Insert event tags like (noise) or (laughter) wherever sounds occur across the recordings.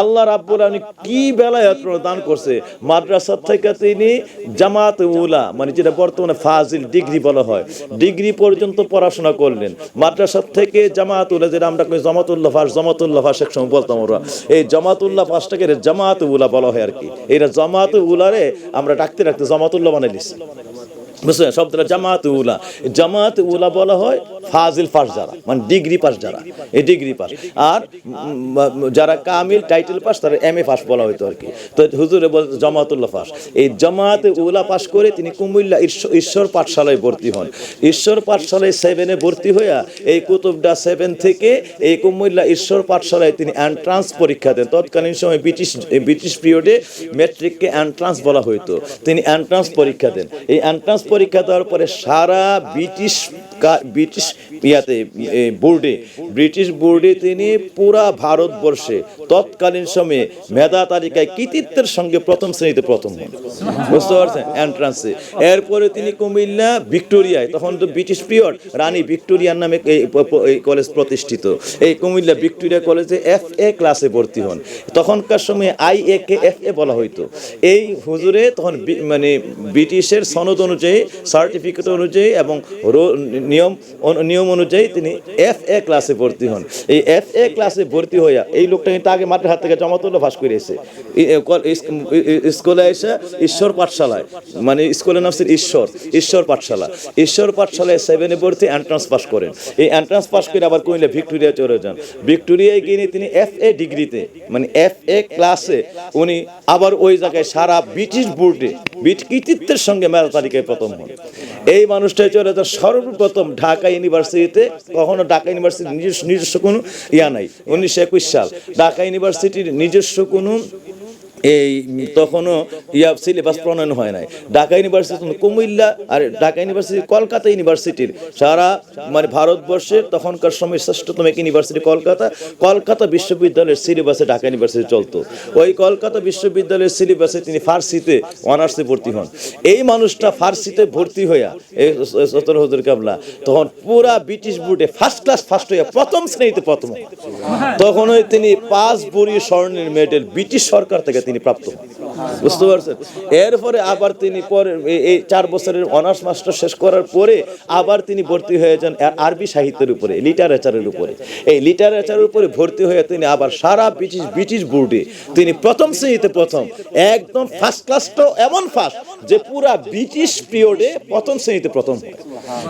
আল্লাহ রাব্বুল আলামিন কি বেলায়াত প্রদান করছে? মাদ্রাসা থেকে তিনি জামাত উলা মানে যেটা বর্তমানে ফাজিল ডিগ্রি বলা হয়, ডিগ্রি পর্যন্ত পড়াশোনা করলেন। মাদ্রাসা থেকে জামাত উলা, যেটা আমরা কই জামাতুল্লাহ ফাস জামাতুল্লাহ ফাস একসময় বলতাম ওরা। এই জামাতুল্লাহ ফাসটাকে জামাত উলা বলা হয় আর কি। এটা জামাত উলারে আমরা ডাকতে ডাকতে জামাতুল্লাহ বানাই দিচ্ছি বুঝলেন? শব্দটা জামাত উলা। জামাত উলা বলা হয় ফাজিল পাস যারা মানে ডিগ্রি পাস যারা। এই ডিগ্রি পাস। আর যারা কামিল টাইটেল পাস, তারা এম এ পাস বলা হইতো আর কি তো হুজুরে বল জামাতুল্লাহ পাস। এই জামাত উলা পাস করে তিনি কুমিল্লা ঈশ্বর- পাঠশালায় ভর্তি হন। ঈশ্বর পাঠশালায় সেভেনে ভর্তি হইয়া এই কুতুবডা সেভেন থেকে এই কুমিল্লা ঈশ্বর পাঠশালায় তিনি এন্ট্রান্স পরীক্ষা দেন। তৎকালীন সময় ব্রিটিশ ব্রিটিশ পিরিয়ডে ম্যাট্রিককে এন্ট্রান্স বলা হইতো। তিনি এন্ট্রান্স পরীক্ষা দেন। এই এন্ট্রান্স পরীক্ষা দেওয়ার পরে সারা ব্রিটিশ ব্রিটিশ ইয়াতে বোর্ডে, ব্রিটিশ বোর্ডে তিনি পুরা ভারতবর্ষে তৎকালীন সময়ে মেধা তালিকায় কৃতিত্বের সঙ্গে প্রথম শ্রেণীতে প্রথম হন। বুঝতে পারছেন? এন্ট্রান্সে এরপরে তিনি কুমিল্লা, ভিক্টোরিয়ায়, তখন তো ব্রিটিশ পিরিয়ড, রানী ভিক্টোরিয়ার নামে এই কলেজ প্রতিষ্ঠিত। এই কুমিল্লা ভিক্টোরিয়া কলেজে এফ এ ক্লাসে ভর্তি হন। তখনকার সময়ে আই এ কে এফ এ বলা হইতো। এই হুজুরে তখন মানে ব্রিটিশের সনদ অনুযায়ী সার্টিফিকেট অনুযায়ী এবং নিয়ম নিয়ম অনুযায়ী তিনি এফ এ ক্লাসে ভর্তি হন। এই এফ এ ক্লাসে ভর্তি হইয়া এই লোকটা কিন্তু আগে মাঠের হাত থেকে জমাতুল্লাহ ফাঁস করে এসে ই- এ- কল- ইস- ই- ই- স্কুলে এসে ঈশ্বর পাঠশালায় মানে স্কুলের নাম ঈশ্বর ঈশ্বর পাঠশালা। ঈশ্বর পাঠশালায় সেভেনে ভর্তি এন্ট্রান্স পাস করেন। এই এন্ট্রান্স পাস করে আবার কইলে ভিক্টোরিয়া চলে যান। ভিক্টোরিয়ায় গিয়ে তিনি এফ এ ডিগ্রিতে মানে এফ এ ক্লাসে উনি আবার ওই জায়গায় সারা ব্রিটিশ বোর্ডে কৃতিত্বের সঙ্গে মেধা তালিকায় প্রথম হন। এই মানুষটা যান সর্বপ্রথম ঢাকা ইউনিভার্সিটিতে, কখনো ঢাকা ইউনিভার্সিটি নিজস্ব নিজস্ব কোনো ইয়া নাই। উনিশশো একুশ সাল। ঢাকা ইউনিভার্সিটির নিজস্ব কোনো এই তখনও ইয়া সিলেবাস প্রণয়ন হয় নাই। ঢাকা ইউনিভার্সিটি কুমিল্লা আর ঢাকা ইউনিভার্সিটি কলকাতা ইউনিভার্সিটির সারা মানে ভারতবর্ষের তখনকার সময় শ্রেষ্ঠতম এক ইউনিভার্সিটি কলকাতা। কলকাতা বিশ্ববিদ্যালয়ের সিলেবাসে ঢাকা ইউনিভার্সিটি চলতো। ওই কলকাতা বিশ্ববিদ্যালয়ের সিলেবাসে তিনি ফার্সিতে, অনার্সে ভর্তি হন। এই মানুষটা ফার্সিতে ভর্তি হইয়া, এই সতর হজুর কাবলা, তখন পুরা ব্রিটিশ বোর্ডে ফার্স্ট ক্লাস ফার্স্ট হইয়া প্রথম শ্রেণীতে প্রথম। হন। তখন ওই তিনি পাঁচ বড়ি স্বর্ণের মেডেল ব্রিটিশ সরকার থেকে তিনি প্রাপ্ত। বুঝতে পারছেন? এরপরে আবার তিনি পরে এই- চার বছরের অনার্স মাস্টার শেষ করার পরে আবার তিনি ভর্তি হয়ে যান আরবি সাহিত্যের উপরে, লিটারেচারের উপরে। এই লিটারেচারের উপরে ভর্তি হয়ে তিনি আবার সারা ব্রিটিশ ব্রিটিশ বোর্ডে তিনি প্রথম শ্রেণীতে প্রথম, একদম ফার্স্ট ক্লাসটাও এমন ফার্স্ট যে পুরা ব্রিটিশ পিরিয়ডে প্রথম শ্রেণীতে প্রথম।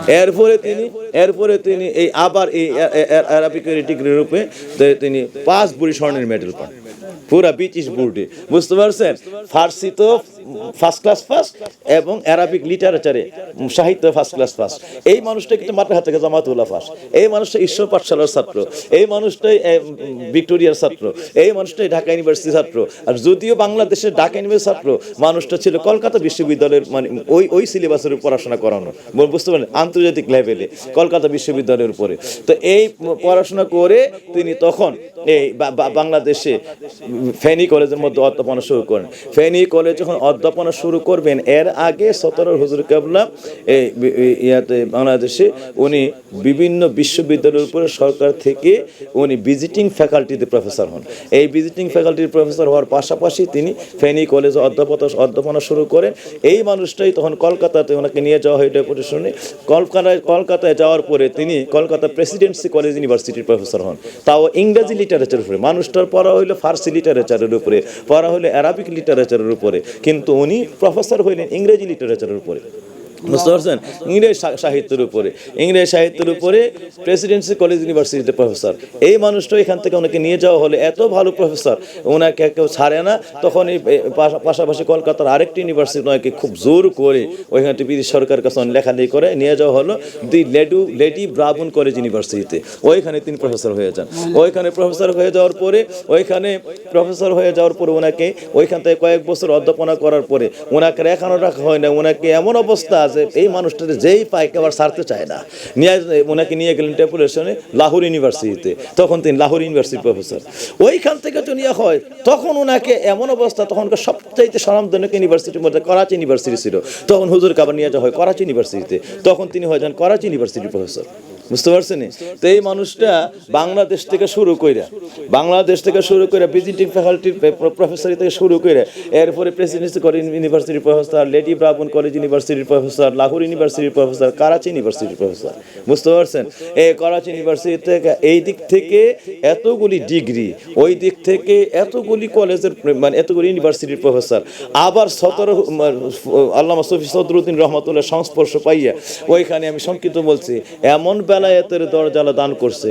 এরপরে তিনি এরপরে তিনি এই আবার এই আরবিক ডিগ্রির রূপে তিনি পাঁচ বুড়ি স্বর্ণের মেডেল পান। পুরা ব্রিটিশ বোর্ডে। বুঝতে পারছেন ফার্সি তো ফার্স্ট ক্লাস ফার্স্ট এবং অ্যারাবিক লিটারেচারে সাহিত্য ফার্স্ট ক্লাস ফার্স্ট এই মানুষটা কিন্তু মাত্র হাত থেকে জামাতুল্লাহ ফার্স্ট এই মানুষটা ঈশ্বর পাঠশালার ছাত্র। এই মানুষটাই ভিক্টোরিয়ার ছাত্র। এই মানুষটাই ঢাকা ইউনিভার্সিটির ছাত্র। আর যদিও বাংলাদেশের ঢাকা ইউনিভার্সিটির ছাত্র, মানুষটা ছিল কলকাতা বিশ্ববিদ্যালয়ের মানে ওই ওই সিলেবাসের পড়াশোনা করানো। বুঝতে পারেন আন্তর্জাতিক লেভেলে কলকাতা বিশ্ববিদ্যালয়ের উপরে। তো এই পড়াশোনা করে তিনি তখন এই বাংলাদেশে ফেনী কলেজের মধ্যে অধ্যাপনা শুরু করেন। ফেনী কলেজ যখন অধ্যাপনা শুরু করবেন। এর আগে সতেরো হুজুর কাবলা এই ইয়াতে বাংলাদেশে উনি বিভিন্ন বিশ্ববিদ্যালয়ের উপরে সরকার থেকে উনি ভিজিটিং ফ্যাকাল্টিতে প্রফেসর হন। এই ভিজিটিং ফ্যাকাল্টির প্রফেসর হওয়ার পাশাপাশি তিনি ফেনী কলেজে অধ্যাপনা অধ্যাপনা শুরু করেন। এই মানুষটাই তখন কলকাতাতে ওনাকে নিয়ে যাওয়া হয় ডেপুটেশনে। কলকাতায় কলকাতায় যাওয়ার পরে তিনি কলকাতা প্রেসিডেন্সি কলেজ ইউনিভার্সিটির প্রফেসর হন। তাও ইংরেজি লিটারেচারের উপরে। মানুষটার পড়া হইল ফার্সি লিটারেচারের উপরে, পড়া হইল অ্যারাবিক লিটারেচারের উপরে। কিন্তু উনি প্রফেসর হইলেন ইংরেজি লিটারেচারের উপরে। বুঝতে পারছেন? ইংরেজ সাহিত্যের উপরে। ইংরেজ সাহিত্যের উপরে প্রেসিডেন্সি, কলেজ, ইউনিভার্সিটিতে প্রফেসর এই মানুষটা এখান থেকে ওনাকে নিয়ে যাওয়া হলে এত ভালো প্রফেসর ওনাকে কেউ ছাড়ে না। তখন এই পাশা- পাশাপাশি কলকাতার আরেকটি ইউনিভার্সিটি ওনাকে খুব জোর করে ওইখানে ব্রিটিশ সরকারের কাছে লেখালেখি করে নিয়ে যাওয়া হলো দি লেডু লেডি ব্রাবুন কলেজ ইউনিভার্সিটিতে ওইখানে তিনি প্রফেসর হয়ে যান। ওইখানে প্রফেসর হয়ে যাওয়ার পরে, ওইখানে প্রফেসর হয়ে যাওয়ার পরে ওনাকে ওইখান থেকে কয়েক বছর অধ্যাপনা করার পরে ওনাকে রেখানো রাখা হয় না। ওনাকে এমন অবস্থা যে এই মানুষটা যেই পায় কেউ আর ছাড়তে চায় না। নিয়ে ওনাকে নিয়ে গেলেন টেপুলেশনে লাহোর ইউনিভার্সিটিতে। তখন তিনি লাহোর ইউনিভার্সিটি প্রফেসর। ওইখান থেকে তো নিয়ে হয়, তখন ওনাকে এমন অবস্থা তখনকার সবচাইতে স্বনামধন্য ইউনিভার্সিটির মধ্যে করাচি ইউনিভার্সিটি ছিল। তখন হুজুর কাবার নিয়ে যাওয়া হয় করাচি ইউনিভার্সিটিতে। তখন তিনি হয়ে যান করাচি ইউনিভার্সিটির প্রফেসর। বুঝতে পারছেন তো এই মানুষটা বাংলাদেশ থেকে শুরু কইরা, বাংলাদেশ থেকে শুরু করে ভিজিটিং ফ্যাকাল্টির প্রফেসর থেকে শুরু করে এরপরে প্রেসিডেন্সি কলেজ ইউনিভার্সিটির প্রফেসর লেডি ব্রাবন কলেজ ইউনিভার্সিটির প্রফেসর লাহোর ইউনিভার্সিটির প্রফেসর করাচি ইউনিভার্সিটির প্রফেসর বুঝতে পারছেন? এই করাচি ইউনিভার্সিটি থেকে এই দিক থেকে এতগুলি ডিগ্রি ওই দিক থেকে এতগুলি কলেজের মানে এতগুলি ইউনিভার্সিটির প্রফেসর আবার সতেরো আল্লামা সফি সদরুদ্দিন রহমতুল্লাহ সংস্পর্শ পাইয়া, ওইখানে আমি সংক্ষিপ্ত বলছি, এমন বেলায়েতের দরজালা দান করছে।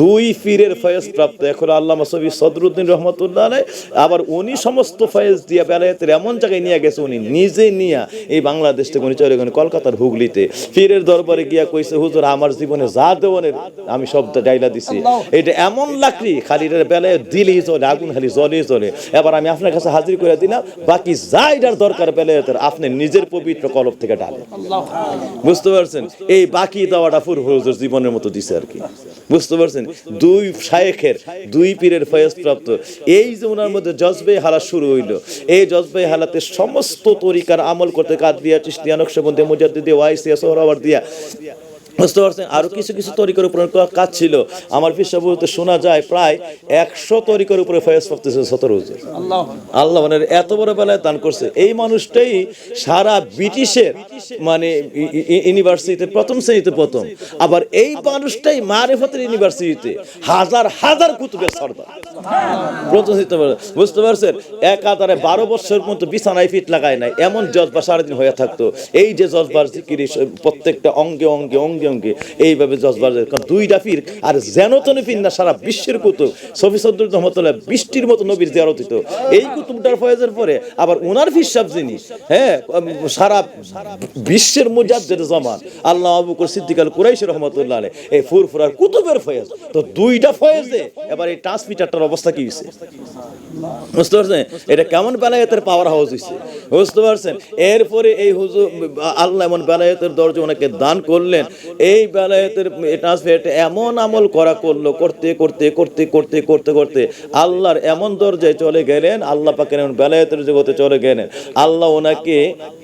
দুই পীরের ফয়েজ প্রাপ্ত এখন আল্লামা সফি সদরুদ্দিন রহমতুল্লাহ আলাই, আবার উনি সমস্ত ফয়েজ দিয়া বেলায়েতের এমন জায়গায় নিয়ে গেছে উনি নিজে নিয়া এই বাংলাদেশ থেকে উনি চলে গেলেন কলকাতার হুগলিতে। পীরের দরবারে গিয়া কইছে হুজুর আমার জীবনে যা দেওয়ানের আমি সব ডাইলা দিছি। এটা এমন লাকড়ি খালি এটার বেলায় দিলেই চলে আগুন খালি জলে চলে। এবার আমি আপনার কাছে হাজির করে দিলাম বাকি যা এটার দরকার বেলায়েতের আপনি নিজের পবিত্র কলব থেকে ডালেন বুঝতে পারছেন? এই বাকি দেওয়াটা ফুর হুজুর জীবনের মতো দিছে আর কি। বুঝতে পারছেন? দুই শায়েখের, দুই পীরের ফয়েজ প্রাপ্ত এই যমুনার মধ্যে জজবে হালা শুরু হইল। এই জজবে হালাতে সমস্ত তরিকার আমল করতে কাদ দিয়া চিস্তিয়া নকশবন্দি, মুজাদ্দিদি, ওয়াইসিয়া সোহরাওয়ার দিয়া বুঝতে পারছেন? আরও কিছু কিছু তরিকার উপরে কাজ ছিল। আমার বলতে শোনা যায় প্রায় একশো তরিকার উপরে ফয়েজ প্রাপ্ত ছিল সতেরো হুজুর। আল্লাহ মানে এত বড় বেলায় দান করছে। এই মানুষটাই সারা ব্রিটিশের মানে ইউনিভার্সিটিতে প্রথম শ্রেণীতে প্রথম। আবার এই মানুষটাই মারেফতের ইউনিভার্সিটিতে হাজার হাজার কুতুবের সর্দার। প্রথম শ্রেণীতে বুঝতে পারছেন? এক আধারে বারো বছর মতো বিছানায় ফিট লাগায় নাই। এমন জজবা সারাদিন হয়ে থাকতো। এই যে জজবার জিকিরি প্রত্যেকটা অঙ্গে অঙ্গে অঙ্গে অঙ্গে এইভাবে জজবার কারণ দুইটা পীর আর যেন তেন পীর না সারা বিশ্বের কুতুব। সফি সদ্দুর রহমতুল্লাহ বৃষ্টির মতো নবীর জিয়ারত হইতো। এই কুতুবটার ফয়েজের পরে আবার ওনার ফিসাব যিনি হ্যাঁ সারা বিশ্বের মুজাদ্দের জমান আল্লাহ আবু বকর সিদ্দিক আল কুরাইশি রহমতুল্লাহ আলাইহি, এই ফুরফুরার কুতুবের ফয়েজ। তো দুইটা ফয়েজে এবার এই ট্রান্সমিটারটার অবস্থা কি হয়েছে বুঝতে পারছেন? এটা কেমন বেলায়েতের পাওয়ার হাউস হয়েছে বুঝতে পারছেন? এরপরে এই হুজুর আল্লাহ এমন বেলায়েতের দরজা ওনাকে দান করলেন। এই বেলায়েতের ট্রান্সফার এমন আমল করা করল, করতে করতে করতে করতে করতে করতে আল্লাহর এমন দরজায় চলে গেলেন, আল্লাহ পাকের এমন বেলায়েতের জগতে চলে গেলেন। আল্লাহ ওনাকে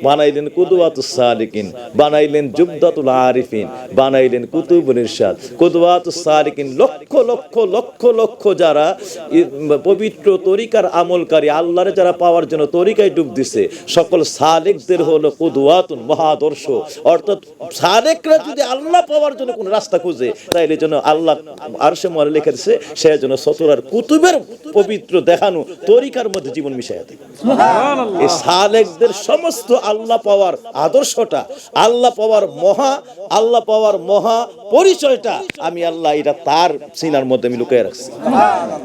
বানাইলেন কুদুয়াতুস সালিকিন বানাইলেন জুবদাতুল আরিফিন বানাইলেন কুতুবুল ইরশাদ। কুদুয়াতুস সালিকিন লক্ষ লক্ষ লক্ষ লক্ষ যারা পবিত্র তরিকার আমলকারী, আল্লাহরে যারা পাওয়ার জন্য তরিকায় ডুব দিছে, সকল সালেকদের হলো কুদুয়াতুন মহাদর্শ। অর্থাৎ সালেকরা যদি আল্লাহ পাওয়ার জন্য কোন রাস্তা খুঁজে তাইলে যেন আল্লাহ আরশে মরে লিখে দিছে সে যেন সতরার কুতুবের পবিত্র দেখানো তরিকার মধ্যে জীবন মিশাইয়া দেয় এই সালেকদের সমস্ত আল্লাহ পাওয়ার আদর্শটা আল্লাহ পাওয়ার মহা আল্লাহ পাওয়ার মহা পরিচয়টা আমি আল্লাহ এটা তার সিনার মধ্যে আমি লুকিয়ে রাখছি।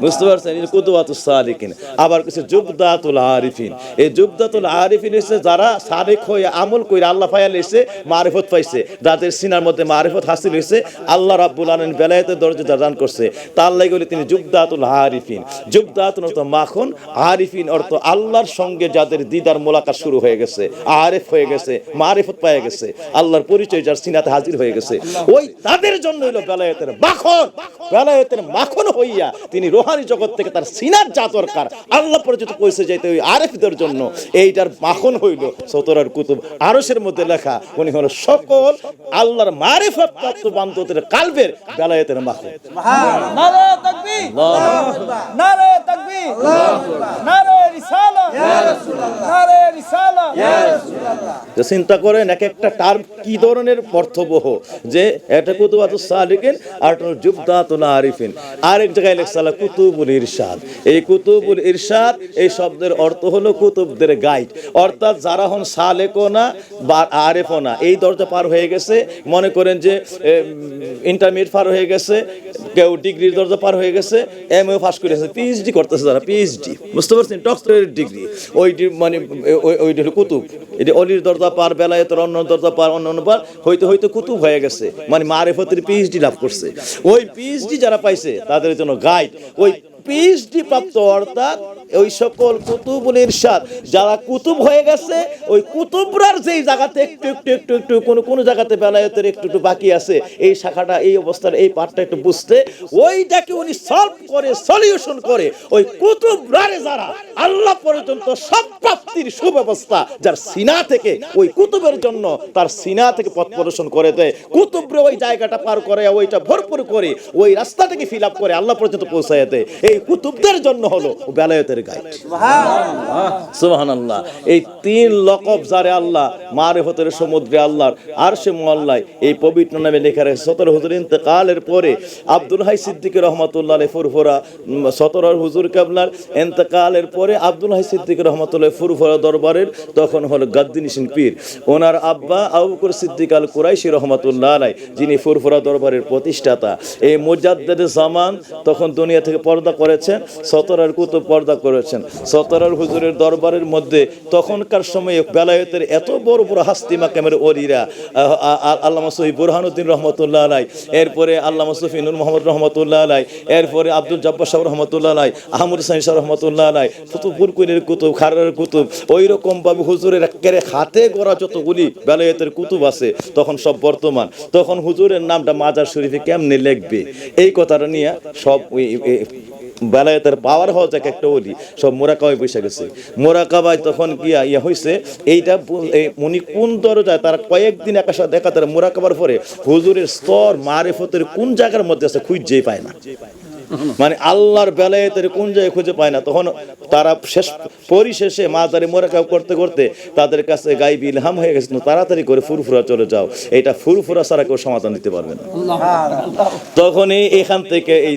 বুঝতে পারছেন? কুদওয়াতুস সালিকিন। আবার কিছু জুবদাতুল আরিফিন। এই জুবদাতুল আরিফিন হচ্ছে যারা সালেক হয়ে আমল কইরা আল্লাহ পাইয়া লেছে মারিফত পাইছে যাদের সিনার মধ্যে মারিফত হাসিল হয়েছে, আল্লাহ রাব্বুল আলামিন বেলায়েতের দরজা দান করছে। তার লাগি তিনি জুবদাতুল আরিফিন জুবদাতুল অর্থ মাখন আরিফিন অর্থ আল্লাহর সঙ্গে যাদের দিদার মোলাকাত শুরু হয়ে গেছে, আরেফ হয়ে গেছে, মারিফত পাইয়া গেছে, আল্লাহর পরিচয় যার সিনাতে হাজির হয়ে গেছে। ওই তাদের জন্য হইল বেলায়েতের মাখন। বেলায়েতের মাখন হইয়া তিনি রোহানি জগৎ থেকে তার সিনার যা দরকার, আল্লাহ পর্যন্ত পৌঁছে যাইতে ওই আরেফদের জন্য। এইটার মাখন হইল সতরার কুতুব আরসের মধ্যে লেখা, উনি হলো সকল আল্লাহর মারিফত প্রাপ্ত বান্ধবদের কালবের বেলায়েতের নারে তাকবীর। নারে তাকবীর। নারে রিসালা নারে রিসালা যে চিন্তা করেন এক একটা টার্ম কি ধরনের অর্থবহ যে এটা কুতুবাতুস সালিকিন আর জুবদাতুল আরিফিন। আরেক জায়গায় লেখসালা কুতুবুল ইরশাদ। এই কুতুবুল ইরশাদ এই শব্দের অর্থ হলো কুতুবদের গাইড। অর্থাৎ যারা হন সালেকও না বা আরেফও না। এই দরজা পার হয়ে গেছে মনে করেন যে ইন্টারমিডিয়েট পার হয়ে গেছে কেউ ডিগ্রির দরজা পার হয়ে গেছে এম এ পাস করেছে পিএইচডি করতেছে। যারা পিএইচডি বুঝতে পারছেন ডক্টরেট ডিগ্রি ওই মানে ওই- হলো কুতুব। এটি অলির দরজা পার, বেলায়েতের অন্য দরজা পার অন্য অন্য পার হয়তো হয়তো কুতুব হয়ে গেছে। মানে মারেফতের পিএইচডি লাভ করছে। ওই পিএইচডি যারা পাইছে, তাদের জন্য গাইড ওই পিএইচডি প্রাপ্ত অর্থাৎ ওই সকল কুতুবুল ইরশাদ। যারা কুতুব হয়ে গেছে, ওই কুতুবরার যেই জায়গাতে একটু একটু একটু একটু কোনো কোনো জায়গাতে বেলায়েতের একটু একটু বাকি আছে, এই শাখাটা, এই অবস্থার, এই পার্টটা একটু বুঝতে, ওইটাকে উনি সলভ করে সলিউশন করে, ওই কুতুবরারে যারা আল্লাহ পর্যন্ত সব প্রাপ্তির সুব্যবস্থা, যার সিনা থেকে ওই কুতুবের জন্য তার সিনা থেকে পথ প্রদর্শন করে দেয়। কুতুবরে ওই জায়গাটা পার করে, ওইটা ভরপুর করে, ওই রাস্তাটাকে ফিল আপ করে আল্লাহ পর্যন্ত পৌঁছায় দেয়। এই কুতুবদের জন্য হলো বেলায়েতের গাইড। সুবহানাল্লাহ। এই তিন লকব যারে আল্লাহ, মারিফতের সমুদ্রে আল্লাহর আরশে মুআল্লায় এই পবিত্র নামে লেখা রয়েছে সতর হুজুর ইন্তেকালের পরে আব্দুল হাই সিদ্দিক রহমতুল্লাহ ফুরফুরা সতর হুজুর কাবলার ইন্তেকালের পরে আব্দুল হাই সিদ্দিক রহমতুল্লাহ ফুরফুরা দরবারের তখন হলো গাদ্দিনিসিন পীর। ওনার আব্বা আবু বকর সিদ্দিক আল কুরাইশি রহমতুল্লাহ আলাই, যিনি ফুরফুরা দরবারের প্রতিষ্ঠাতা। এই মুজাদ্দেদ জামান তখন দুনিয়া থেকে পর্দা করেছেন, সতরার কুতুব পর্দা করেছেন। সতরার হুজুরের দরবারের মধ্যে তখনকার সময়ে বেলায়েতের এত বড় বড় হাস্তি মাকামের ওলিরা আল্লামা সহি বুরহানুদ্দিন রহমতুল্লাহ আলাই, এরপরে আল্লামা সফি নুর মোহাম্মদ রহমতুল্লাহ আলাই, এরপরে আব্দুল জব্বার সাহ রহমতুল্লাহ আলাই, আহমদ সাইন শাহ রহমতুল্লাহ আলাই ফুতুপুর কুইনের কুতুব খারার কুতুব ওই রকম ভাবে হুজুরের একেবারে হাতে গড়া যতগুলি বেলায়েতের কুতুব আছে, তখন সব বর্তমান। তখন হুজুরের নামটা মাজার শরীফে কেমনে লিখবে? এই কথাটা নিয়ে সব বেলায়েতের পাওয়ার হওয়া যাক একটা বলি সব মোরাকাবায় বসে গেছে। মোরাকাবায় তখন কি ইয়া হয়েছে এইটা উনি কোন দরজায় তারা কয়েকদিন একা সাথে দেখা তারা মোরাকাবার পরে হুজুরের স্তর, মারেফতের কোন জায়গার মধ্যে আছে খুঁজেই পায় না। (laughs) মানে আল্লাহর বেলায়েতের কোন জায়গায় খুঁজে পায় না। তখন তারা শেষ পরিশেষে মাজারে মোরাকাব করতে করতে তাদের কাছে গাইব ইলহাম হয়ে গেছে। তাড়াতাড়ি করে ফুরফুরা চলে যাও। এটা ফুরফুরা ছাড়া কেউ সমাধান দিতে পারবে না। তখনই এখান থেকে এই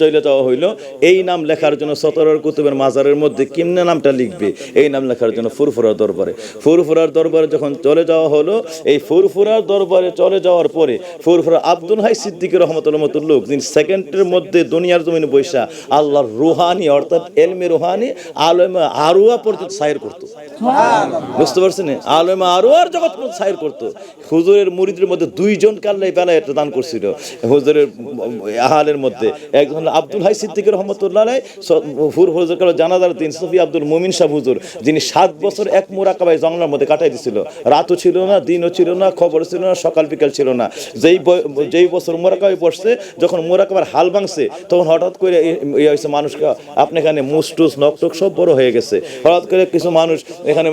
চলে যাওয়া হইল। এই নাম লেখার জন্য সতরর কুতুবের মাজারের মধ্যে কিমনে নামটা লিখবে? এই নাম লেখার জন্য ফুরফুরার দরবারে। ফুরফুরার দরবারে যখন চলে যাওয়া হলো, এই ফুরফুরার দরবারে চলে যাওয়ার পরে ফুরফুরা আব্দুল হাই সিদ্দিক রহমতুল্লাহ মতো লোক যিনি সেকেন্ডের মধ্যে দুনিয়ার জমিনে বৈশা আল্লাহর রুহানি অর্থাৎ এলমে রুহানি আলমে আরুয়া পর্যন্ত সাইর করতো। বুঝতে পারছেন আলমে আরোয়ার জগৎ পর্যন্ত সাইর করতো। হুজুরের মুরিদের মধ্যে দুইজন কাল্লাই বেলায় একটা দান করছিল। হুজুরের আহালের মধ্যে একজন আব্দুল হাই সিদ্দিক রহমতুল্লাহ হুর হুজুর কালো জানাজার দিন সফি আব্দুল মুমিন শাহ হুজুর যিনি সাত বছর এক মোরাকাবায় জঙ্গলের মধ্যে কাটাই দিছিল। রাতও ছিল না দিনও ছিল না খবর ছিল না সকাল বিকাল ছিল না। যেই যেই বছর মোরাকাবায় বসছে যখন মোরাকাবার হাল ভাঙছে তখন হঠাৎ করে ইয়ে হয়েছে মানুষকে, আপনি এখানে মুসটুস নকটক সব বড় হয়ে গেছে। হঠাৎ করে কিছু মানুষ এখানে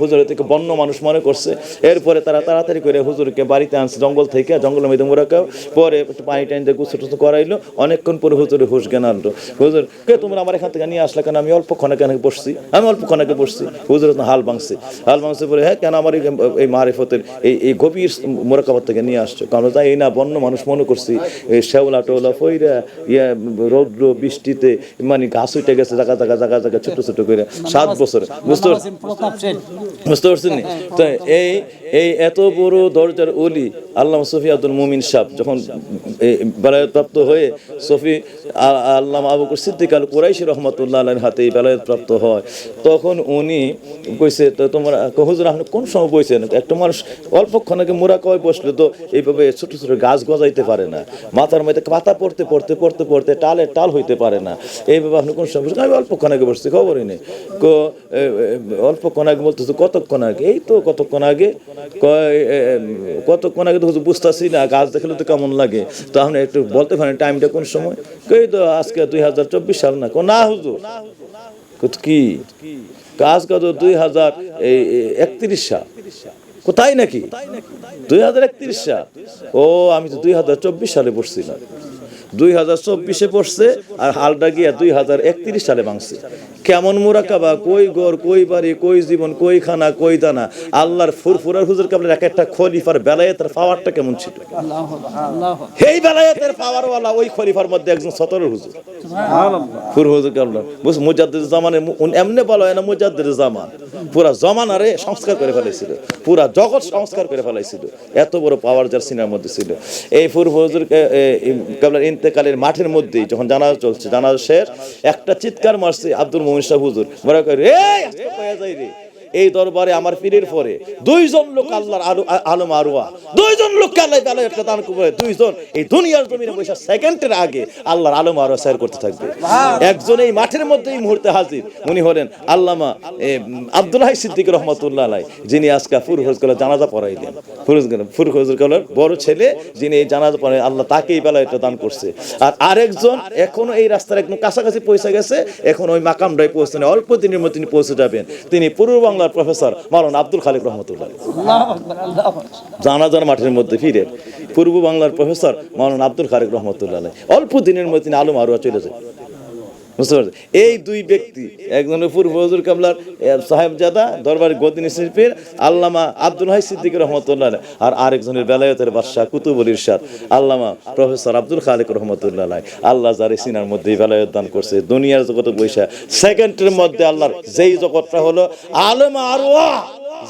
হুজুরের থেকে বন্য মানুষ মনে করছে। এরপরে তারা তাড়াতাড়ি করে হুজুরকে বাড়িতে আনছে, জঙ্গল থেকে, জঙ্গলের মধ্যে মোরাকাও পরে পানি টাইন দিয়ে গুছো টুসো করাইলো। অনেকক্ষণ পরে হুজুরে হুশ জ্ঞান আনলো। হুজুর, কে তোমরা আমার এখান থেকে নিয়ে আসলে কেন? আমি অল্প ক্ষণে কেন বসছি? আমি অল্প ক্ষণে বসছি? হুজুর হাল ভাঙছে। হাল ভাঙছে বলে হ্যাঁ কেন আমার এই- মারিফতের, এই এই গভীর মোরাকাবার থেকে নিয়ে আসছো? কারণ তাই এই না, বন্য মানুষ মনে করছি, এই শেওলা টোলা ফইরা ইয়া, রৌদ্র, বৃষ্টিতে মানে ঘাস উঠে গেছে জায়গা জায়গা জায়গা জায়গা ছোট ছোট করে। সাত বছর। বুঝতে বুঝতে পারছেন? তো এই এই এত বড় দরজার ওলি আল্লাহ সফি আব্দুল মুমিন সাহ যখন বেলায়ত প্রাপ্ত হয়ে সফি আল্লাহ আবু সিদ্দিক আল কুরাইশি রহমতুল্লাহ আলের হাতে এই বেলায়ত প্রাপ্ত হয়, তখন উনি কইছে, তো তোমার, হুজুর, আপনি কোন সময় বইছেন? একটা মানুষ অল্পক্ষণ আগে মোরা কয় বসলে, তো এইভাবে ছোট ছোট গাছ গজাইতে পারে না। মাথার মধ্যে পাতা পড়তে পড়তে পড়তে পড়তে টালের টাল হইতে পারে না। এইভাবে আপনি কোন বসছেন? আমি অল্পক্ষণ আগে বসছি, খবরই নেই। অল্পক্ষণ আগে বলতেছে, কতক্ষণ আগে? এই তো কতক্ষণ আগে। কতক্ষণ আগে তো বুঝতেছি না, গাছ দেখলে তো কেমন লাগে। তো আপনি একটু বলতে পারেন টাইমটা কোন সময়? কই তো আজকে দুই হাজার চব্বিশ সাল না? না হুজুর। কি কাজ কত দুই হাজার এই একত্রিশ সাল। কোথায় নাকি? দুই হাজার একত্রিশ সাল। ও, আমি তো দুই হাজার চব্বিশ সালে পড়ছিলাম। দুই হাজার চব্বিশে পড়ছে আর হালটা গিয়া দুই হাজার একত্রিশ সালে ভাঙছে। কেমন মোরাকাবা? কই গড় কই বাড়ি কই জীবন কই খানা কই দানা? আল্লাহর ফুরফুরার হুজুর কাবলের এক একটা খলিফার বেলায়েতের পাওয়ারটা কেমন ছিল? এই বেলায়েতের পাওয়ারওয়ালা ওই খলিফার মধ্যে একজন সতরের হুজুর। ফুর হুজুর কাবলার বুঝ জামানে এমনি বলা হয় না জামান। পুরা জমানারে সংস্কার করে ফেলাইছিল। পুরা জগৎ সংস্কার করে ফেলাইছিল। এত বড় পাওয়ার যার সিনার মধ্যে ছিল। এই ফুর হুজুর কাবলার ইন্তেকালের মাঠের মধ্যেই যখন জানাজা চলছে জানাজা শেষ একটা চিৎকার মারছে আব্দুল শাহ হুজুর। মনে করে রে আজকে কয়া যায় রে। এই দরবারে আমার পীরের পরে দুইজন লোক আল্লাহর আলু আলম আরোয়া দুইজন লোককে আল্লাহ বেলায় একটা দান করে দুইজন এই দুনিয়ার জমিনে বসে সেকেন্ডের আগে আল্লাহর আলম আরোয়া শেয়ার করতে থাকবে। একজন এই মাঠের মধ্যে এই মুহূর্তে হাজির উনি হলেন আল্লামা আব্দুল্লাহ সিদ্দিক রহমতুল্লাহ আলাই যিনি আজকে ফুরহজ কলার জানাজা পড়াইলেন। ফুরহজ ফুরহজ কলার বড় ছেলে যিনি এই জানাজা পড়াই আল্লাহ তাকেই বেলায় এটা দান করছে। আর আরেকজন এখনও এই রাস্তার একদম কাছাকাছি পৌঁছে গেছে এখন ওই মাকামটাই পৌঁছে অল্প দিনের মধ্যে তিনি পৌঁছে যাবেন। তিনি পূর্ব বাংলার প্রফেসর মালানা আব্দুল খালিক রহমতুল্লাহ জানাজার মাঠের মধ্যে ফিরে পূর্ব বাংলার প্রফেসর মাওলানা আব্দুল খালেক রহমতুল্লাহ। অল্প দিনের মধ্যে তিনি আলম আরোয়া চলে যায়। বুঝতে পারছেন এই দুই ব্যক্তি, একজনের পূর্ব হজুর কামলার সাহেবজাদা দরবারের গদিনী শিল্পীর আল্লামা আব্দুল হাই সিদ্দিক রহমতুল্লাহ। আর আরেকজনের বেলায়তের বাদশাহ কুতুবুল ইরশাদ, আল্লামা প্রফেসর আব্দুল খালেক রহমতুল্লাহ। আল্লাহ যারে সিনার মধ্যে বেলায়ত দান করছে, দুনিয়ার জগতে বৈশা সেকেন্ডের মধ্যে আল্লাহর যেই জগৎটা হলো আলম আরোয়া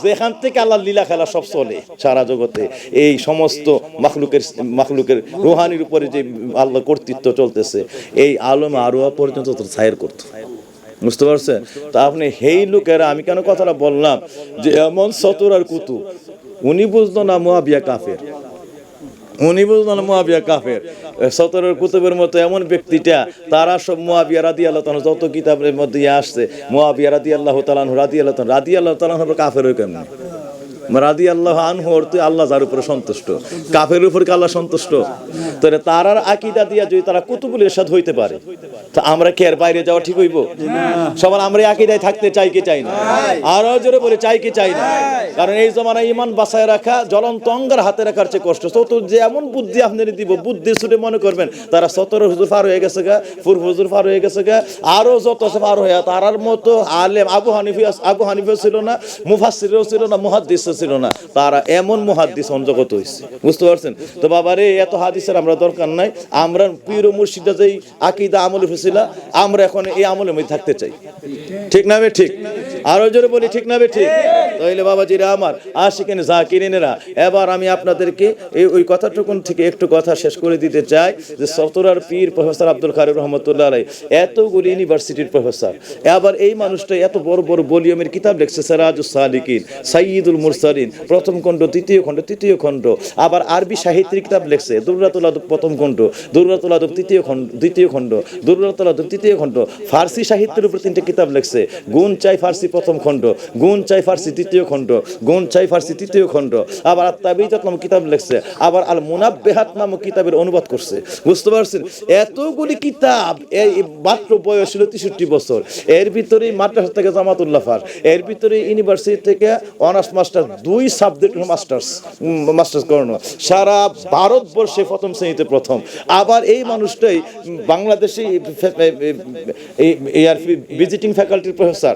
যেখান থেকে আল্লাহ লীলা খেলা সব চলে সারা জগতে। এই সমস্ত মাখলুকের মাখলুকের রোহানির উপরে যে আল্লাহ কর্তৃত্ব চলতেছে, এই আলম আরোয়া পর্যন্ত তো ছায়ের করত। বুঝতে পারছেন? তা আপনি হেই লোকেরা, আমি কেন কথাটা বললাম? যে এমন সতর আর কুতু উনি বুঝলো না মোয়াবিয়া কাফের। উনি বুঝলেন মোয়াবিয়া কাফের। সতরের কুতুবের মতো এমন ব্যক্তিটা, তারা সব মোয়াবিয়া রাদি আল্লাহ যত কিতাবের মধ্যে আসছে, মোয়াবিয়া রাদি আল্লাহ তালান রাদি আল্লাহ রাদি আল্লাহ তালান কাফের কেমন? রাদি আল্লাহ আনহু আল্লাহ যার উপরে সন্তুষ্ট। কাফের উপর আল্লাহ সন্তুষ্ট? তাহলে তারার আকিদা দিয়া যদি তারা কুতুবুল এরশাদ হইতে পারে, তা আমরা কি আর বাইরে যাওয়া ঠিক হইব? সবার আমরা আকিদায় থাকতে চাই কি চাই না? আরও জোরে বলে চাই কি চাই না? কারণ এই জমানায় ইমান বাসায় রাখা, জ্বলন্ত অঙ্গার হাতে রাখার চেয়ে কষ্ট। তত যে এমন বুদ্ধি আপনি দিব বুদ্ধির ছুটে মনে করবেন, তারা সতেরো হুজুর পার হয়ে গেছে গা ফুর হুজুর পার হয়ে গেছে গা, আরও যত পার হয়ে, তারার মতো আলেম আবু হানিফি আবু হানিফিও ছিল না, মুফাসসিরও ছিল না, মুহাদ্দিসও ছিল না, তারা এমন মুহাদ্দিস অঞ্জগত হয়েছে বুঝতে পারছেন? তো বাবা রে এত হাদিসের আমরা দরকার নাই। আমরা পীর মুর্শিদা যেই আকিদা আমলে ফেছিলা আমরা এখন এই আমলের মধ্যে থাকতে চাই। ঠিক না ঠিক? আরও জোরে বলি, ঠিক না ঠিক? তাইলে বাবাজিরা আমার আশিকেন জাকিরিনেরা এবার আমি আপনাদেরকে এই ওই কথাটুকুন থেকে একটু কথা শেষ করে দিতে চাই যে সতরার পীর প্রফেসর আব্দুল খারির রহমতুল্লাহ আলাই এতগুলি ইউনিভার্সিটির প্রফেসর। এবার এই মানুষটা এত বড় বড় ভলিউমের কিতাব লিখছে, সেরাজুস সালিকিন সাইয়দুল মুরসালিন প্রথম খণ্ড তৃতীয় খণ্ড তৃতীয় খণ্ড। আবার আরবি সাহিত্যের কিতাব লিখছে, দুর্রাতুল আদব প্রথম খণ্ড, দুর্রাতুল আদব তৃতীয় খণ্ড, দ্বিতীয় খণ্ড, দুর্রাতুল আদব তৃতীয় খণ্ড। ফার্সি সাহিত্যের উপর তিনটে কিতাব লিখছে, গুণ চাই ফার্সি প্রথম খণ্ড, গুণ চাই ফার্সি তৃতীয় খণ্ড, গুণ চাই ফার্সি তৃতীয় খণ্ড। আবার আত্মাবিজাত নামক কিতাব লিখছে, আবার আল মুনাব্বেহাত নামক কিতাবের অনুবাদ করছে। বুঝতে পারছেন? এতগুলি কিতাব, এই মাত্র বয়স ছিল তেষট্টি বছর। এর ভিতরে মাদ্রাসা থেকে জামাতুল্লাহ ফার এর ভিতরে ইউনিভার্সিটি থেকে অনার্স মাস্টার দুই সাবজেক্ট মাস্টার্স মাস্টার্স করানো সারা ভারতবর্ষে প্রথম শ্রেণীতে প্রথম। আবার এই মানুষটাই বাংলাদেশে ভিজিটিং ফ্যাকাল্টির প্রফেসর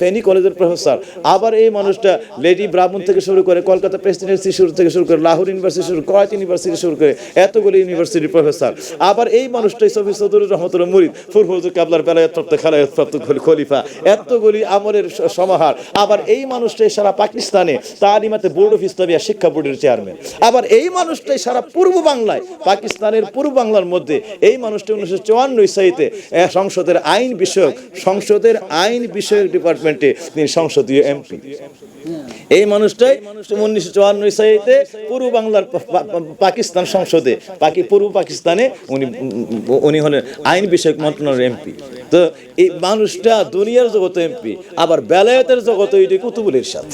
ফেনী কলেজের প্রফেসর আবার এই মানুষটা লেডি ব্রাহ্মণ থেকে শুরু করে, কলকাতা প্রেসিডেন্সি শুরু থেকে শুরু করে, লাহোর ইউনিভার্সিটি শুরু করাচ ইউনিভার্সিটি শুরু করে, এতগুলি ইউনিভার্সিটির প্রফেসর আবার এই মানুষটাই সফি সদরুর রহমতুল মুরিদ ফুরফুজুর কাবলার বেলায়ত প্রাপ্ত খলিফা। এতগুলি আমলের সমাহার। আবার এই মানুষটাই সারা পাকিস্তানে তালিমাতে বোর্ড অফ ইসলামিয়া শিক্ষা বোর্ডের চেয়ারম্যান। আবার এই মানুষটাই সারা পূর্ব বাংলায়, পাকিস্তানের পূর্ব বাংলার মধ্যে এই মানুষটা উনিশশো চুয়ান্ন ইসাইতে সংসদের আইন বিষয়ক, সংসদের আইন বিষয়ক ডিপার্টমেন্টে তিনি সংসদীয় এমপি। এই মানুষটাই উনিশশো চুয়ান্ন ইসাইতে পূর্ব বাংলার পাকিস্তান সংসদে, পাকি, পূর্ব পাকিস্তানে উনি উনি হলেন আইন বিষয়ক মন্ত্রণালয়ের এমপি। তো এই মানুষটা দুনিয়ার জগতে এমপি, আবার বেলায়েতের জগতে এটি কুতুবুল ইরশাদ।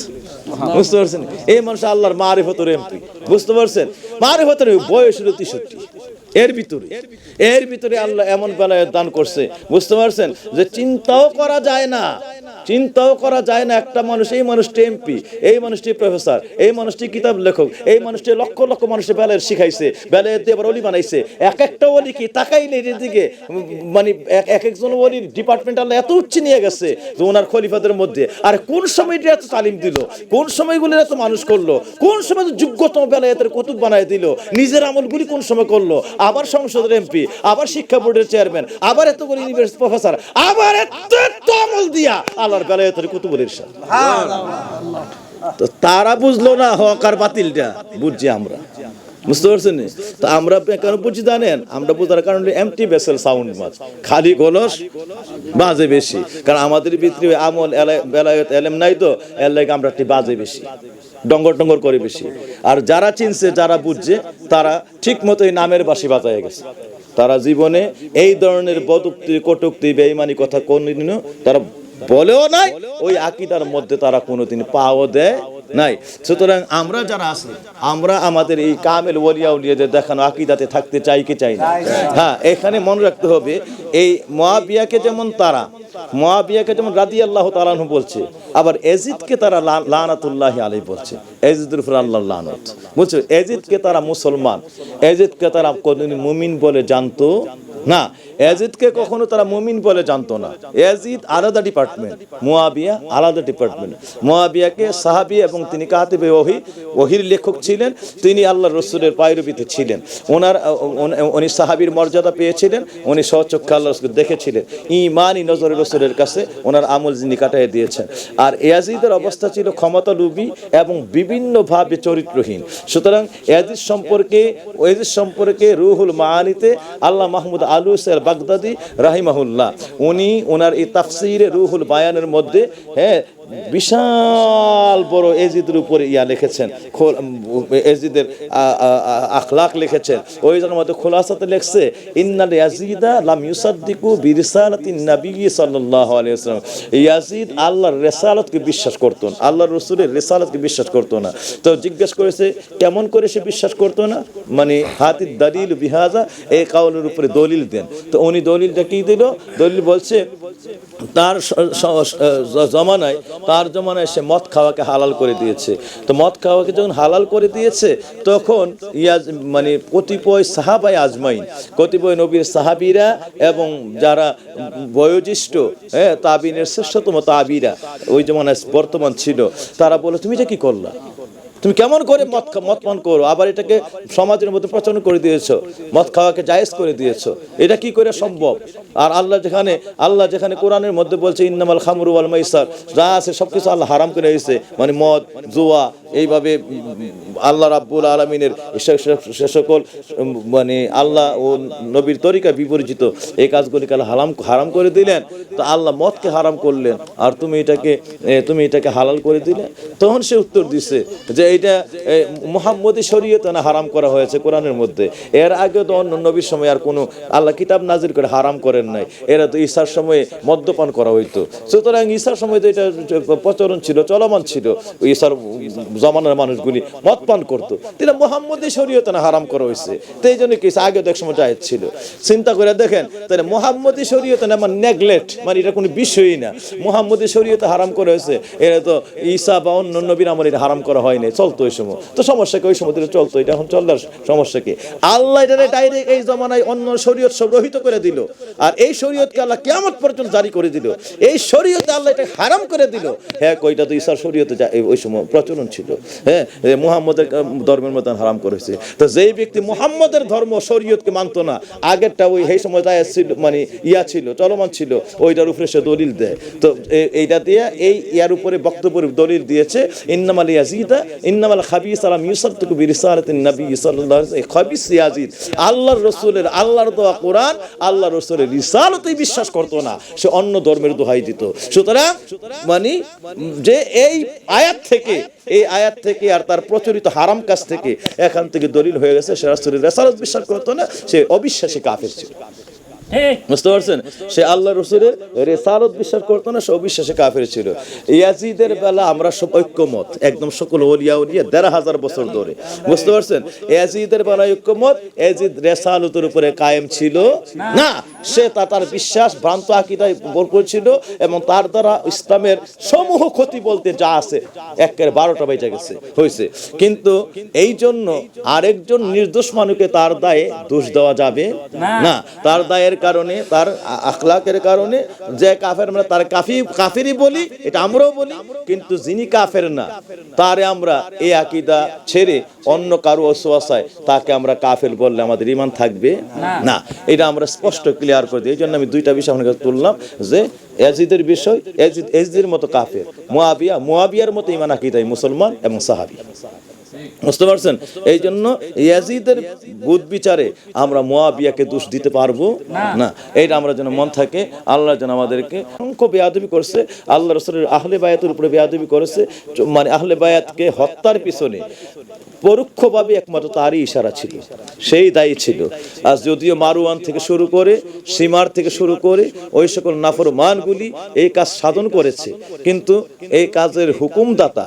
বুঝতে পারছেন? এই মানুষ আল্লাহর মারিফতর এমপি বুঝতে পারছেন? মারিফতের বয়স হলো তেষট্টি। এর ভিতরে এর ভিতরে আল্লাহ এমন বেলায়েত দান করছে। বুঝতে পারছেন? যে চিন্তাও করা যায় না, চিন্তাও করা যায় না একটা মানুষ, এই মানুষটি এমপি এই মানুষটি প্রফেসর এই মানুষটি কিতাব লেখক, এই মানুষটি লক্ষ লক্ষ মানুষের বেলায় শিখাইছে বেলায় দিয়ে আবার অলি বানাইছে। এক একটা অলি কি তাকাই নেই এদিকে? মানে এক- এক একজন অলির ডিপার্টমেন্ট আল্লাহ এত উচ্চে নিয়ে গেছে যে ওনার খলিফাদের মধ্যে। আর কোন সময়টা এত তালিম দিল? কোন সময়গুলো এত মানুষ করল? কোন সময় যোগ্যতম বেলায়েতের কুতুব বানায় দিল? নিজের আমলগুলি কোন সময় করল? আবার সংসদের এমপি আবার শিক্ষা বোর্ডের চেয়ারম্যান আবার এতগুলো ইউনিভার্সিটি প্রফেসর আবার এত এত আমল দিয়া আল্লাহর বেলায়েতের কুতুবের ইরশাদ। তো তারা বুঝলো না হক আর বাতিলটা, বুঝছি আমরা। বুঝতে পারছেন তো আমরা কেন বুঝি জানেন? আমরা বোঝার কারণ এমটি বেসেল সাউন্ড মাছ, খালি গলস, বাজে বেশি। কারণ আমাদের ভিতরে আমল বেলায়েত এলেম নাই তো, এর লাগে আমরা একটি বাজে বেশি। ডঙ্গর ডঙ্গর করে বেশি। আর যারা চিনছে, যারা বুঝছে, তারা ঠিক মতো এই নামের বাসি বাজায় গেছে। তারা জীবনে এই ধরনের বদুক্তি, কটুক্তি বেইমানি কথা কোনদিনও তারা বলেও নাই। ওই আকিদার মধ্যে তারা কোনোদিন পাও দেয় নাই। সুতরাং আমরা যারা আছি, আমরা আমাদের এই কামেল ওলিয়া উলিয়াদের দেখানো আকিদাতে থাকতে চাই কি চাই না? হ্যাঁ এখানে মনে রাখতে হবে, এই মহাবিয়াকে যেমন তারা মহাবিয়াকে যেমন রাদি আল্লাহ তালানহু বলছে, আবার এজিদকে তারা লানাতুল্লাহ আলী বলছে। এজিদুর আল্লাহ লানত। বুঝছ এজিদকে তারা মুসলমান, এজিদকে তারা কোনদিন মুমিন বলে জানতো না। এজিদকে কখনো তারা মুমিন বলে জানতো না। এজিদ আলাদা ডিপার্টমেন্ট মুয়াবিয়া আলাদা ডিপার্টমেন্ট মুয়াবিয়াকে সাহাবি এবং তিনি কাতিবে ওহি, ওহির লেখক ছিলেন, তিনি আল্লাহ রসুলের পায়রবিতে ছিলেন। ওনার উনি সাহাবির মর্যাদা পেয়েছিলেন, উনি সচক্ষে আল্লাহ রসুল দেখেছিলেন। ইমানই নজর রসুলের কাছে ওনার আমল যিনি কাটাই দিয়েছেন। আর ইয়াজিদের অবস্থা ছিল ক্ষমতা লুবি এবং বিভিন্নভাবে চরিত্রহীন। সুতরাং ইয়াজিদ সম্পর্কে ওয়াজিদ সম্পর্কে রুহুল মাআনিতে আল্লাহ মাহমুদ আলু বাগদাদি রাহিমাহুল্লাহ। উনি ওনার এই তাফসিরে রুহুল বায়ানের মধ্যে হ্যাঁ বিশাল বড় এজিদের উপরে ইয়া লিখেছেন এজিদের আখলাক লিখেছেন। ওই জায়গার মধ্যে খোলাসাতে লিখছে, ইন্নাল ইয়াজিদা লাম ইউসাদ্দিকু বিরিসালাতিন নবী সাল্লাল্লাহু আলাইহি ওয়াসাল্লাম। ইয়াজিদ আল্লাহর রিসালাতকে বিশ্বাস করতো না, আল্লাহর রাসূলের রিসালাতকে বিশ্বাস করতো না। তো জিজ্ঞেস করেছে, কেমন করে সে বিশ্বাস করতো না? মানে হাতির দলিল বিহাজা, এই কাউলের উপরে দলিল দেন। তো উনি দলিলটা কি দিল? দলিল বলছে, তার জমানায় তার জমানায় সে মদ খাওয়াকে হালাল করে দিয়েছে। তো মদ খাওয়াকে যখন হালাল করে দিয়েছে, তখন ইয়াজ মানে কতিপয় সাহাবাই আজমাইন, কতিপয় নবীর সাহাবিরা এবং যারা বয়োজ্যেষ্ঠ হ্যাঁ তাবিনের শ্রেষ্ঠতম তাবিরা ওই জমানায় বর্তমান ছিল, তারা বলে, তুমি এটা কি করলা? তুমি কেমন করে মদ মদ পান করো? আবার এটাকে সমাজের মধ্যে প্রচলন করে দিয়েছ। মদ খাওয়াকে জায়েজ করে দিয়েছ। এটা কি করে সম্ভব? আর আল্লাহ যেখানে আল্লাহ যেখানে কোরআনের মধ্যে বলছে, ইন্নামাল খামরু আল মাইসার যা আছে সব কিছু আল্লাহ হারাম করে দিয়েছে। মানে মদ, জোয়া, এইভাবে আল্লাহ রাব্বুল আলমিনের সে সকল মানে আল্লাহ ও নবীর তরিকা বিপরীত এই কাজগুলিকে আল্লাহ হারাম হারাম করে দিলেন? তো আল্লাহ মদকে হারাম করলেন। আর তুমি এটাকে তুমি এটাকে হালাল করে দিলে? তখন সে উত্তর দিছে যে এইটা মুহাম্মদী শরীয়তে না হারাম করা হয়েছে কোরআনের মধ্যে? এর আগে তো অন্য নবীর সময় আর কোনো আল্লাহ কিতাব নাজির করে হারাম করেন নাই। এরা তো ঈশার সময়ে মদ্যপান করা হইতো। সুতরাং ঈশার সময় তো এটা প্রচলন ছিল, চলমান ছিল। ঈশার জমানার মানুষগুলি মদ পান করতো। তাহলে মোহাম্মদী শরীয়তে না হারাম করা হয়েছে তো এই জন্য কি আগে তো এক সময় জায়েজ ছিল। চিন্তা করে দেখেন, তাহলে মোহাম্মদী শরীয়তে না মানে নেগলেক্ট মানে এটা কোনো বিষয়ই না। মোহাম্মদী শরীয়তে হারাম করা হয়েছে, এরা তো ঈসা বা অন্য নবীর আমার এটা হারাম করা হয়নি চলতো ওই সময়। তো সমস্যা কি? ওই সময় এটা চলতো। এটা এখন চলার সমস্যা কি? আল্লাহ এটা ডাইরেক্ট এই জমানায় অন্য শরীয়ত সব রহিত করে দিল। আর এই শরীয়তকে আল্লাহ কেমন পর্যন্ত জারি করে দিল। এই শরীয়তে আল্লাহ এটা হারাম করে দিল। হ্যাঁ কইটা তো ঈসার শরীয়তে ওই সময় প্রচলন ছিল। হ্যাঁ মুহাম্মদের ধর্মের মধ্যে হারাম করেছে তো যেই ব্যক্তি মুহাম্মদের ধর্ম শরীয়তকে মানতো না, আগেরটা ওই, সেই সময় দায় ছিল মানে ইয়া ছিল, চলমান ছিল, ওইটার উপরে সে দলিল দেয়। তো এইটা দিয়ে এই ইয়ার উপরে বক্তব্যের দলিল দিয়েছে, ইন্নামাল ইয়াজিদা ইন্নামাল খাবিস আলাম ইউসাবতুকু বিরিসালাতিন নবী সাল্লাল্লাহু আলাইহি খাবিস ইয়াজিদ, আল্লাহর রাসূলের, আল্লাহর দেওয়া কোরআন, আল্লাহর রাসূলের রিসালাতেই বিশ্বাস করতো না। সে অন্য ধর্মের দোহাই দিত। সুতরাং মানে যে এই আয়াত থেকে, এই আয়াত থেকে আর তার প্রচলিত হারাম কাজ থেকে এখান থেকে দলিল হয়ে গেছে, সে রাসূলের রিসালাত বিশ্বাস করতো না, সে অবিশ্বাসী কাফের ছিল। বুঝতে পারছেন? সে আল্লাহ রসুলের রেসালত বিশ্বাস করতো না সে অবিশ্বাসে কাফের ছিল। ইয়াজিদের বেলা আমরা সব ঐক্যমত একদম সকল ওলিয়া উলিয়া দেড় হাজার বছর ধরে। বুঝতে পারছেন? ইয়াজিদের বেলা ঐক্যমত ইয়াজিদ রেসালতের উপরে কায়েম ছিল। না সে তা তার বিশ্বাস ভ্রান্ত আকিদায় ভরপুর ছিল এবং তার দ্বারা ইসলামের সমূহ ক্ষতি বলতে যা আছে একের বারোটা বেজে গেছে হয়েছে। কিন্তু এই জন্য আরেকজন নির্দোষ মানুষকে তার দায়ে দোষ দেওয়া যাবে? না তার দায়ের কারণে তার আখলাকের কারণে যে কাফের আমরা তার কাফি কাফেরই বলি এটা আমরাও বলি কিন্তু যিনি কাফের না তারে আমরা এই আকিদা ছেড়ে অন্য কারও অসুয়াশায় তাকে আমরা কাফের বললে আমাদের ইমান থাকবে না। এটা আমরা স্পষ্ট ক্লিয়ার করে দিই এই জন্য আমি দুইটা বিষয় আপনার কাছে তুললাম যে এজিদের বিষয় এজিদ এজিদের মতো কাফের মোয়াবিয়া মোয়াবিয়ার মতো ইমান আকিদাই মুসলমান এবং সাহাবি। বুঝতে পারছেন? এই জন্য ইয়াজিদের বুধ বিচারে আমরা মোয়াবিয়াকে দোষ দিতে পারব? না। এইটা আমরা যেন মন থাকে আল্লাহ যেন আমাদেরকে অসংখ্য বেয়াদবি করছে আল্লাহ রসুলের আহলে বায়াতের উপরে বেয়াদবি করেছে মানে আহলে বায়াতকে হত্যার পিছনে পরোক্ষভাবে একমাত্র তারই ইশারা ছিল সেই দায়ী ছিল। আর যদিও মারুয়ান থেকে শুরু করে সীমার থেকে শুরু করে ওই সকল নাফরমানগুলি এই কাজ সাধন করেছে কিন্তু এই কাজের হুকুমদাতা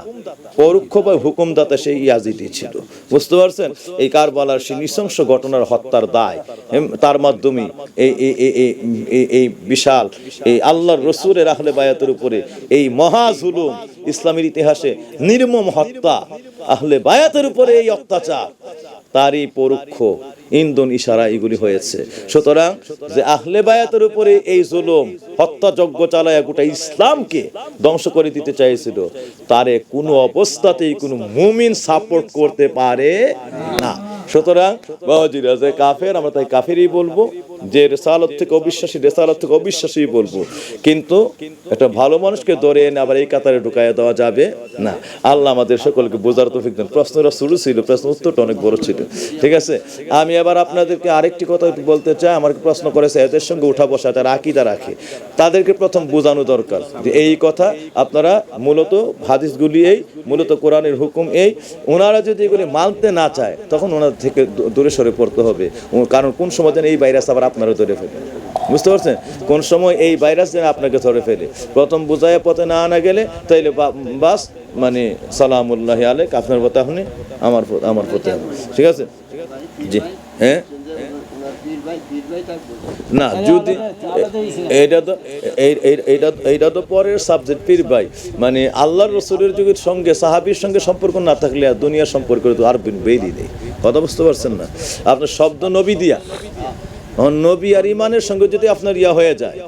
পরোক্ষভাবে হুকুমদাতা সেই ইয়াজিদি ছিল বুঝতে পারছেন? এই কারবালার সেই নৃশংস ঘটনার হত্যার দায় তার মাধ্যমে এই এই বিশাল, এই আল্লাহর রসুরের আহলে বায়াতের উপরে এই মহা জুলুম, ইসলামের ইতিহাসে নির্মম হত্যা আহলে বায়াতের উপরে এই অত্যাচার। তারই পরোক্ষ ইন্ধন ইশারা এগুলি হয়েছে। সুতরাং যে আহলে বায়াতের উপরে এই জুলুম হত্যাযজ্ঞ চালায় গোটা ইসলামকে ধ্বংস করে দিতে চাইছিল, তারে কোনো অবস্থাতেই কোনো মুমিন সাপোর্ট করতে পারে না। সুতরাং যে কাফের, আমরা তাই কাফেরই বলব যে রেসালত থেকে অবিশ্বাসী, রেসালত থেকে অবিশ্বাসী বলব। কিন্তু একটা ভালো মানুষকে ধরে এনে আবার এই কাতারে ঢুকাইয়া দেওয়া যাবে? না। আল্লাহ আমাদের সকলকে বোঝার তো দেন। প্রশ্নটা শুরু ছিল, প্রশ্ন উত্তরটা অনেক বড় ছিল। ঠিক আছে? আমি এবার আপনাদেরকে আরেকটি কথা বলতে চাই। আমার প্রশ্ন করেছে, এদের সঙ্গে উঠা বসা যারা আকিদা রাখে। তাদেরকে প্রথম বোঝানো দরকার যে এই কথা আপনারা মূলত হাদিসগুলি এই, মূলত কোরআনের হুকুম এই। ওনারা যদি এগুলি মানতে না চায়, তখন ওনার থেকে দূরে সরে পড়তে হবে। কারণ কোন সময় যেন এই ভাইরাস আবার আপনারা ধরে ফেলে। বুঝতে পারছেন? কোন সময় এই ভাইরাস যেন আপনাকে ধরে ফেলে। প্রথম বুঝায় পথে না আনা গেলে তাইলে বাস মানে সালামুল্লাহ আলে আপনার পথে আপনি, আমার আমার পথে। ঠিক আছে? জি। হ্যাঁ? না, যদি এইটা তো এই- এই- এইটা এইটা তো পরের সাবজেক্ট পীর ভাই। মানে আল্লাহর রসুলের যুগের সঙ্গে, সাহাবির সঙ্গে সম্পর্ক না থাকলে আর দুনিয়ার সম্পর্ক তো আর বেরিয়ে নেই। কথা বুঝতে পারছেন না? আপনার শব্দ নবী দিয়া। নবী আর ইমানের সঙ্গে যদি আপনার ইয়া হয়ে যায়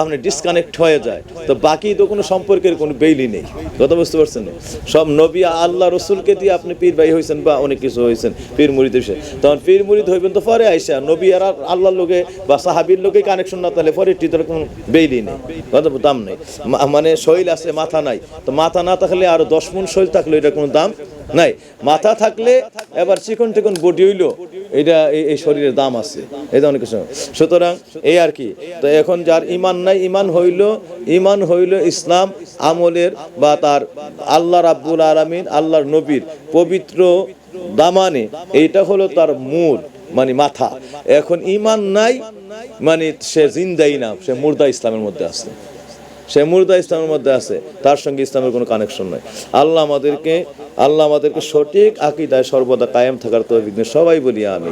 আপনি ডিসকানেক্ট হয়ে যায়, তো বাকি তো কোনো সম্পর্কের কোনো বেইলি নেই। কথা বুঝতে পারছেন? সব নবী আল্লাহ রসুলকে দিয়ে আপনি পীর ভাই হয়েছেন বা অনেক কিছু হয়েছেন, পীর মুরিদ হিসেবে তখন পীর মুরিদ হইবেন তো পরে আইসা, নবী আর আল্লাহর লোকে বা সাহাবির লোকে কানেকশন না তাহলে পরে টিদের কোনো বেইলি নেই। কথা দাম নেই। মানে শৈল আছে, মাথা নাই। তো মাথা না থাকলে আরও দশ মন শৈল থাকলে এটা কোনো দাম নাই, মাথা থাকলে এবার চিকন টিকন বডি হইল, এটা এই- শরীরের দাম আছে, এই ধরনের কিছু। সুতরাং এই আর কি, তো এখন যার ইমান নাই ইমান হইল ইমান হইল ইসলাম আমলের বা তার আল্লাহ রাব্বুল আলামিন, আল্লাহর নবীর পবিত্র দামানে, এইটা হলো তার মূল মানে মাথা। এখন ইমান নাই মানে সে জিন্দাই না, সে মুর্দা ইসলামের মধ্যে আছে। সে মুর্দা ইসলামের মধ্যে আছে, তার সঙ্গে ইসলামের কোনো কানেকশন নয় আল্লাহ আমাদেরকে আল্লাহ আমাদেরকে সঠিক আকিদায় সর্বদা কায়েম থাকার তো সবাই বলি আমি